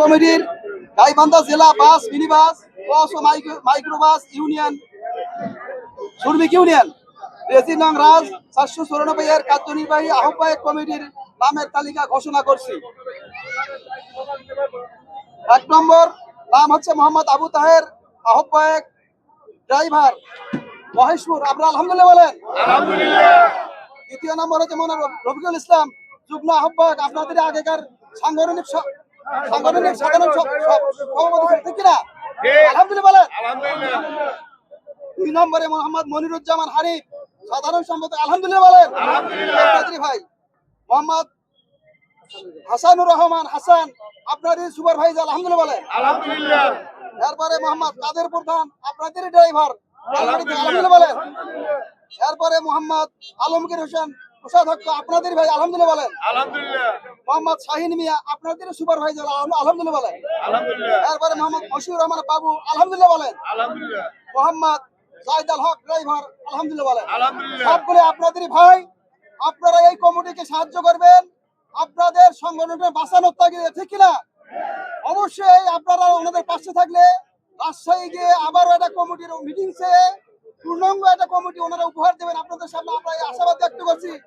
কমিটির গাইবান্ধা জেলা bus mini bus bus ও মাইক্রো বাস ইউনিয়ন শ্রমিক ইউনিয়ন। রেজি নং রাজ চারশো চৌরানব্বই এর কার্যনির্বাহী আহ্বায়ক কমিটির নামের তালিকা ঘোষণা করছি। এক নম্বর নাম হচ্ছে মোহাম্মদ আবু তাহের আহ্বায়ক ড্রাইভার মহেশপুর। আপনারা আলহামদুলিল্লাহ বলেন? দ্বিতীয় নম্বর হচ্ছে মনে রফিকুল ইসলাম যুগ্ম আহ্বায়ক। আপনাদের আগেকার সাংগঠনিক সাংগঠনিক সাধারণ সভাপতি ঠিক কিনা? আলহামদুলিল্লাহ দুই নম্বরে মোহাম্মদ মনিরুজ্জামান হারিফ সাধারণ সম্পাদক। আলহামদুলিল্লাহ বলেন। ভাই। মোহাম্মদ হাসানুর রহমান হাসান আপনাদের সুপারভাইজার আলহামদুলিল্লাহ বলেন এরপরে মোহাম্মদ কাদের প্রধান? আপনাদের ড্রাইভার। আলহামদুলিল্লাহ বলেন। এরপরে মোহাম্মদ আলমগীর হোসেন কোষাধ্যক্ষ আপনাদের ভাই আলহামদুলিল্লাহ বলেন। মোহাম্মদ শাহিন মিয়া আপনাদের সুপারভাইজার আলহামদুলিল্লাহ বলেন। এরপরে মোহাম্মদ মশিউর রহমান বাবু আলহামদুলিল্লাহ বলেন। মোহাম্মদ জাহিদ আল হক ড্রাইভার আলহামদুলিল্লাহ বলেন। সবগুলো আপনাদেরই ভাই আপনারা এই কমিটিকে সাহায্য করবেন। আপনাদের সংগঠনকে বাঁচানোর তাগিদে ঠিক কিনা? অবশ্যই আপনারা ওনাদের পাশে থাকলে রাজশাহী গিয়ে আবারও একটা কমিটির মিটিং পূর্ণাঙ্গ একটা কমিটি ওনারা উপহার দেবেন। আপনাদের সামনে আমরা এই আশাবাদ ব্যক্ত করছি।